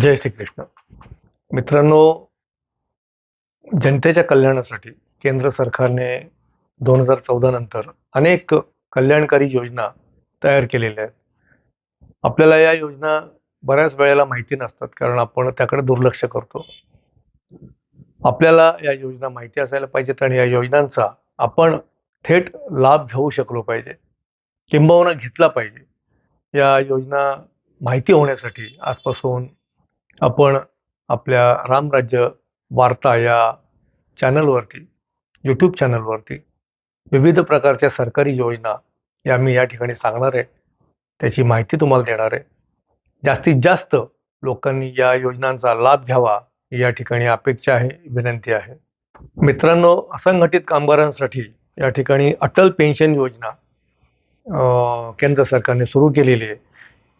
जय श्रीकृष्ण. मित्रांनो जनतेच्या कल्याणासाठी केंद्र सरकारने दोन हजार चौदा नंतर अनेक कल्याणकारी योजना तयार केलेल्या आहेत. आपल्याला या योजना बऱ्याच वेळेला माहिती नसतात कारण आपण त्याकडे दुर्लक्ष करतो. आपल्याला या योजना माहिती असायला पाहिजेत आणि या योजनांचा आपण थेट लाभ घेऊ शकलो पाहिजे. किंबहुना घेतला पाहिजे. या योजना माहिती होण्यासाठी आजपासून आपण आपल्या रामराज्य वार्ता या चॅनलवरती यूट्यूब चॅनलवरती विविध प्रकारच्या सरकारी योजना या मी या ठिकाणी सांगणार आहे. त्याची माहिती तुम्हाला देणार आहे. जास्तीत जास्त लोकांनी या योजनांचा लाभ घ्यावा या ठिकाणी अपेक्षा आहे विनंती आहे. मित्रांनो असंघटित कामगारांसाठी या ठिकाणी अटल पेन्शन योजना केंद्र सरकारने सुरू केलेली आहे.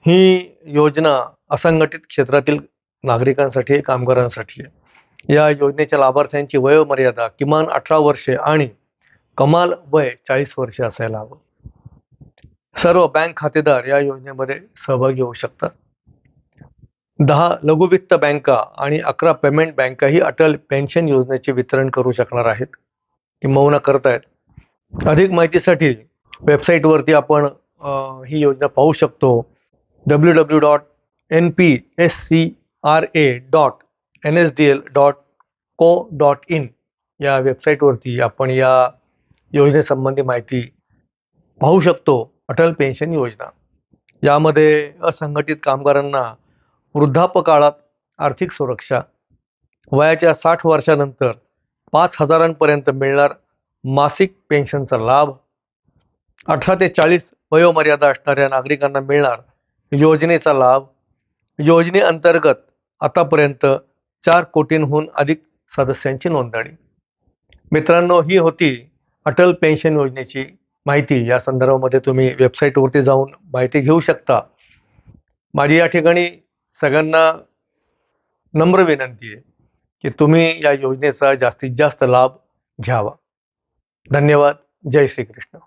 ही योजना असंघटित क्षेत्रातील नागरिकांसाठी आहे, कामगारांसाठी. आहे या योजनेच्या लाभार्थ्यांची वयोमर्यादा किमान अठरा वर्षे आणि कमाल वय चाळीस वर्षे असायला हवं. सर्व बँक खातेदार या योजनेमध्ये सहभागी होऊ शकतात. दहा लघुवित्त बँका आणि अकरा पेमेंट बँकाही अटल पेन्शन योजनेचे वितरण करू शकणार आहेत. किंबहुना करतायत. अधिक माहितीसाठी वेबसाईटवरती आपण ही योजना पाहू शकतो. W W dot N P S C R A dot N S D L dot co dot in या वेबसाईटवरती आपण या योजनेसंबंधी माहिती पाहू शकतो. अटल पेन्शन योजना. यामध्ये असंघटित कामगारांना वृद्धापकाळात आर्थिक सुरक्षा वयाच्या साठ वर्षानंतर पाच हजारांपर्यंत मिळणार मासिक पेन्शनचा लाभ अठरा ते चाळीस वयोमर्यादा असणाऱ्या नागरिकांना मिळणार योजनेचा लाभ. योजनेअंतर्गत आतापर्यंत चार कोटींहून अधिक सदस्यांची नोंदणी. मित्रांनो ही होती अटल पेन्शन योजनेची माहिती. या संदर्भामध्ये तुम्ही वेबसाईटवरती जाऊन माहिती घेऊ शकता. माझी या ठिकाणी सगळ्यांना नम्र विनंती आहे की तुम्ही या योजनेचा जास्तीत जास्त लाभ घ्यावा. धन्यवाद. जय श्रीकृष्ण.